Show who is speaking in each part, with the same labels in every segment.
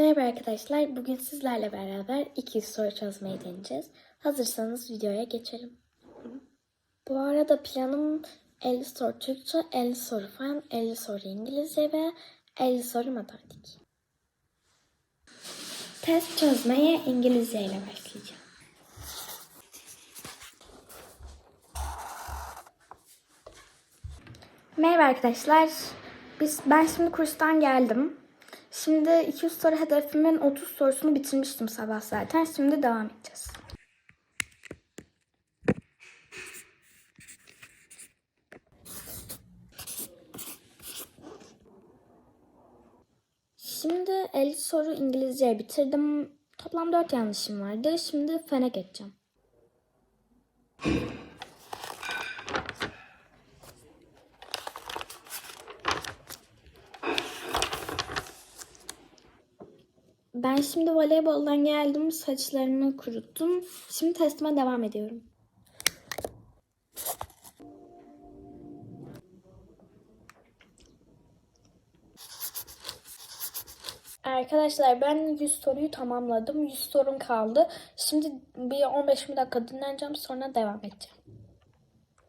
Speaker 1: Merhaba arkadaşlar. Bugün sizlerle beraber 200 soru çözmeyi deneyeceğiz. Hazırsanız videoya geçelim. Bu arada planım 50 soru Türkçe, 50 soru fen, 50 soru İngilizce ve 50 soru matematik. Test çözmeye İngilizce ile başlayacağım. Merhaba arkadaşlar. Biz ben şimdi kurstan geldim. Şimdi 200 soru hedefimin 30 sorusunu bitirmiştim sabah zaten. Şimdi devam edeceğiz. Şimdi 50 soru İngilizce bitirdim. Toplam 4 yanlışım vardı. Şimdi fene geçeceğim. Ben şimdi voleyboldan geldim. Saçlarımı kuruttum. Şimdi testime devam ediyorum. Arkadaşlar ben 100 soruyu tamamladım. 100 sorum kaldı. Şimdi bir 15-20 dakika dinleneceğim sonra devam edeceğim.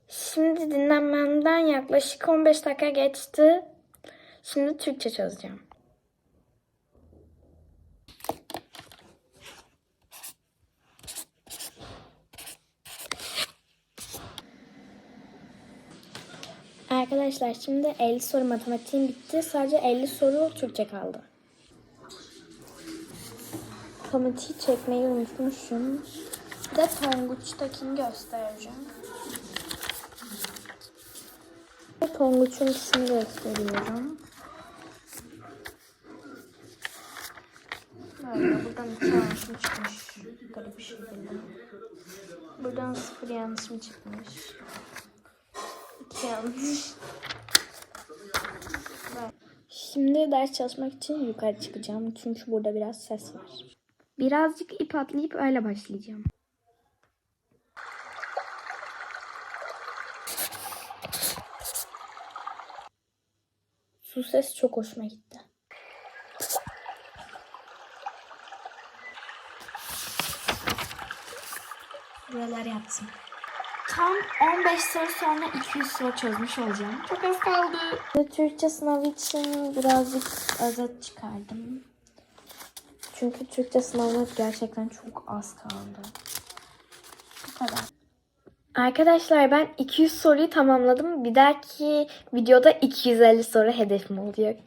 Speaker 1: Şimdi dinlenmemden yaklaşık 15 dakika geçti. Şimdi Türkçe çözeceğim. Arkadaşlar şimdi 50 soru matematiğim bitti. Sadece 50 soru Türkçe kaldı. Matematiği çekmeyi unutmuşum. Bir de Tonguç'takini göstereceğim. Tonguç'un ikisini gösteriyorum. Buradan iki yanlışım çıkmış. Garip bir şekilde. Buradan sıfır yanlışım çıkmış. Yanlış. Şimdi ders çalışmak için yukarı çıkacağım. Çünkü burada biraz ses var. Birazcık ip atlayıp öyle başlayacağım. Su ses çok hoşuma gitti. Buralar yatsın. Tam 15 soru sonra 200 soru çözmüş olacağım. Çok az kaldı. Türkçe sınavı için birazcık özet çıkardım. Çünkü Türkçe sınavına gerçekten çok az kaldı. Bu kadar. Arkadaşlar ben 200 soruyu tamamladım. Bir dahaki videoda 250 soru hedefim olacak.